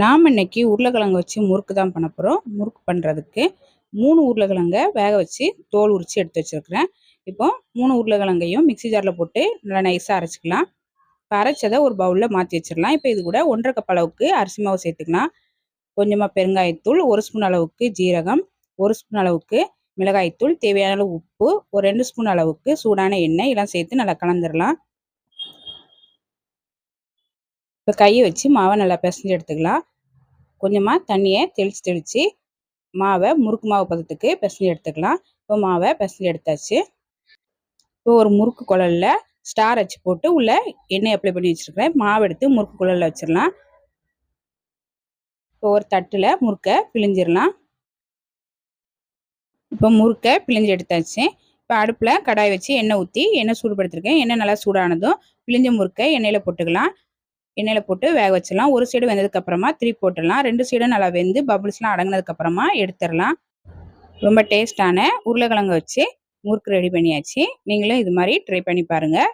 நாம் இன்னைக்கு உருளைக்கிழங்கு வச்சு முறுக்கு தான் பண்ண போகிறோம் முறுக்கு பண்ணுறதுக்கு மூணு உருளைக்கிழங்கை வேக வச்சு தோல் உரித்து எடுத்து வச்சுருக்கிறேன். இப்போ மூணு உருளைக்கிழங்கையும் மிக்சி ஜாரில் போட்டு நல்லா நைஸாக அரைச்சிக்கலாம். இப்போ அரைச்சதை ஒரு பவுலில் மாற்றி வச்சிடலாம். இப்போ இது கூட ஒன்றரை கப் அளவுக்கு அரிசி மாவு சேர்த்துக்கலாம். கொஞ்சமாக பெருங்காயத்தூள் ஒரு ஸ்பூன் அளவுக்கு ஜீரகம் ஒரு ஸ்பூன் அளவுக்கு மிளகாய்த்தூள் தேவையான அளவு உப்பு ஒரு ரெண்டு ஸ்பூன் அளவுக்கு சூடான எண்ணெய் இதெல்லாம் சேர்த்து நல்லா கலந்துடலாம் இப்போ கையை வச்சு மாவை நல்லா பிசைஞ்சு எடுத்துக்கலாம். கொஞ்சமாக தண்ணியை தெளித்து தெளித்து மாவை முறுக்கு மாவு பதத்துக்கு பிசைஞ்சு எடுத்துக்கலாம். இப்போ மாவை பிசைஞ்சு எடுத்தாச்சு. இப்போ ஒரு முறுக்கு குழலில் ஸ்டார் வச்சு போட்டு உள்ளே எண்ணெய் அப்ளை பண்ணி வச்சுருக்கிறேன். மாவு எடுத்து முறுக்கு குழலில் வச்சிடலாம். இப்போ ஒரு தட்டில் முறுக்கை பிழிஞ்சிடலாம். இப்போ முறுக்கை பிழிஞ்சு எடுத்தாச்சு. இப்போ அடுப்பில் கடாய் வச்சு எண்ணெய் ஊற்றி எண்ணெய் சூடுபடுத்திருக்கேன். எண்ணெய் நல்லா சூடானதும் பிழிஞ்ச முறுக்கை எண்ணெயில் போட்டுக்கலாம். எண்ணெயில் போட்டு வேக வச்சிடலாம். ஒரு சைடு வெந்ததுக்கப்புறமா திருப்பி போட்டுடலாம். ரெண்டு சைடும் நல்லா வெந்து பபுள்ஸ்லாம் அடங்கினதுக்கப்புறமா எடுத்துடலாம். ரொம்ப டேஸ்டான உருளைக்கிழங்கு வச்சு முறுக்கு ரெடி பண்ணியாச்சு. நீங்களும் இது மாதிரி ட்ரை பண்ணி பாருங்கள்